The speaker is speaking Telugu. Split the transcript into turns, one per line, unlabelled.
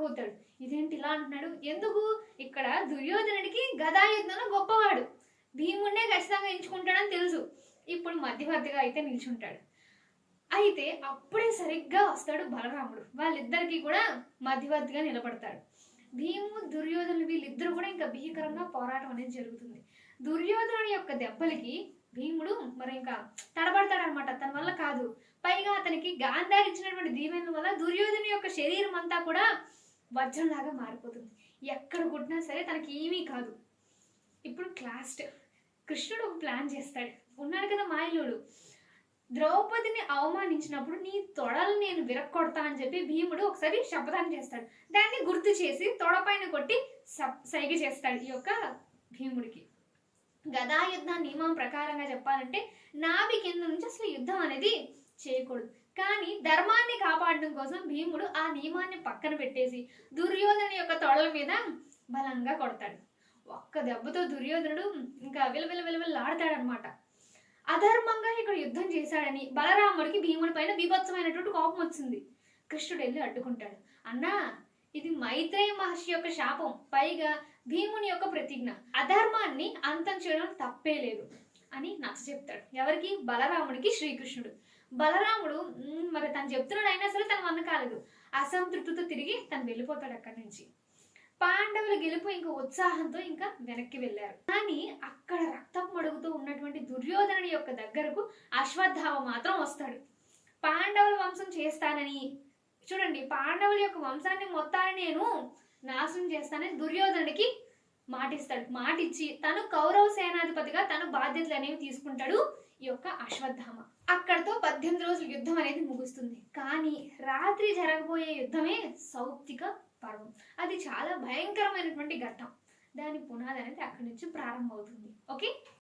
పోతాడు ఇదేంటి ఇలా అంటున్నాడు? ఎందుకు? ఇక్కడ దుర్యోధనుడికి గదాయుద్ధంలో గొప్పవాడు. భీముడినే ఖచ్చితంగా ఎంచుకుంటాడని తెలుసు. ఇప్పుడు మధ్యవర్తిగా అయితే నిల్చుంటాడు. అయితే అప్పుడే సరిగ్గా వస్తాడు బలరాముడు. వాళ్ళిద్దరికీ కూడా మధ్యవర్తిగా నిలబడతాడు. భీము దుర్యోధనులు వీళ్ళిద్దరూ కూడా ఇంకా భీకరంగా పోరాటం అనేది జరుగుతుంది. దుర్యోధనుడి యొక్క దెబ్బలకి భీముడు మరి ఇంకా తడబడతాడనమాట. తన వల్ల కాదు. పైగా అతనికి గాంధారి ఇచ్చినటువంటి దీవెనల వల్ల దుర్యోధను యొక్క శరీరం అంతా కూడా వజ్రంలాగా మారిపోతుంది. ఎక్కడ కొట్టినా సరే తనకి ఏమీ కాదు. ఇప్పుడు క్లాస్ట్ కృష్ణుడు ఒక ప్లాన్ చేస్తాడు. ఉన్నాడు కదా మాయలుడు. ద్రౌపదిని అవమానించినప్పుడు నీ తొడలు నేను విరక్కొడతా అని చెప్పి భీముడు ఒకసారి శపథం చేస్తాడు. దాన్ని గుర్తు చేసి తొడపైన కొట్టి స- సైగ చేస్తాడు ఈ యొక్క భీముడికి. గదా యుద్ధ నియమం ప్రకారంగా చెప్పాలంటే నాభి కింద నుంచి అసలు యుద్ధం అనేది చేయకూడదు. కానీ ధర్మాన్ని కాపాడడం కోసం భీముడు ఆ నియమాన్ని పక్కన పెట్టేసి దుర్యోధన యొక్క తొడల మీద బలంగా కొడతాడు. ఒక్క దెబ్బతో దుర్యోధనుడు ఇంకా విలవిల విలవిల్లాడతాడనమాట అధర్మంగా ఇక్కడ యుద్ధం చేశాడని బలరాముడికి భీముడి పైన బీభత్సమైనటువంటి కోపం వచ్చింది. కృష్ణుడు వెళ్ళి అడ్డుకుంటాడు. అన్నా ఇది మైత్రేయ మహర్షి యొక్క శాపం పైగా భీముని యొక్క ప్రతిజ్ఞ. అధర్మాన్ని అంతం చేయడం తప్పే లేదు. అని నచ్చ చెప్తాడు. ఎవరికి? బలరాముడికి శ్రీకృష్ణుడు. బలరాముడు మరి తను చెప్తున్నాడు అయినా సరే తను వన్న కాలేదు. అసంతృప్తితో తిరిగి తను వెళ్ళిపోతాడు అక్కడి నుంచి. పాండవులు గెలుపు ఇంకా ఉత్సాహంతో ఇంకా వెనక్కి వెళ్ళారు. కానీ అక్కడ రక్తం మడుగుతూ ఉన్నటువంటి దుర్యోధనుడి యొక్క దగ్గరకు అశ్వత్థామ మాత్రం వస్తాడు. పాండవుల వంశం చేస్తానని. చూడండి పాండవుల యొక్క వంశాన్ని మొత్తాన్ని నేను నాశనం చేస్తానని దుర్యోధనుడికి మాటిస్తాడు. మాటిచ్చి తను కౌరవ సేనాధిపతిగా తను బాధ్యతలు అనేవి తీసుకుంటాడు ఈ యొక్క అశ్వత్థామ. అక్కడతో పద్దెనిమిది రోజుల యుద్ధం అనేది ముగుస్తుంది. కానీ రాత్రి జరగబోయే యుద్ధమే సౌప్తిక పర్వం. అది చాలా భయంకరమైనటువంటి ఘట్టం. దాని పునాది అనేది అక్కడి నుంచి ప్రారంభమవుతుంది. ఓకే?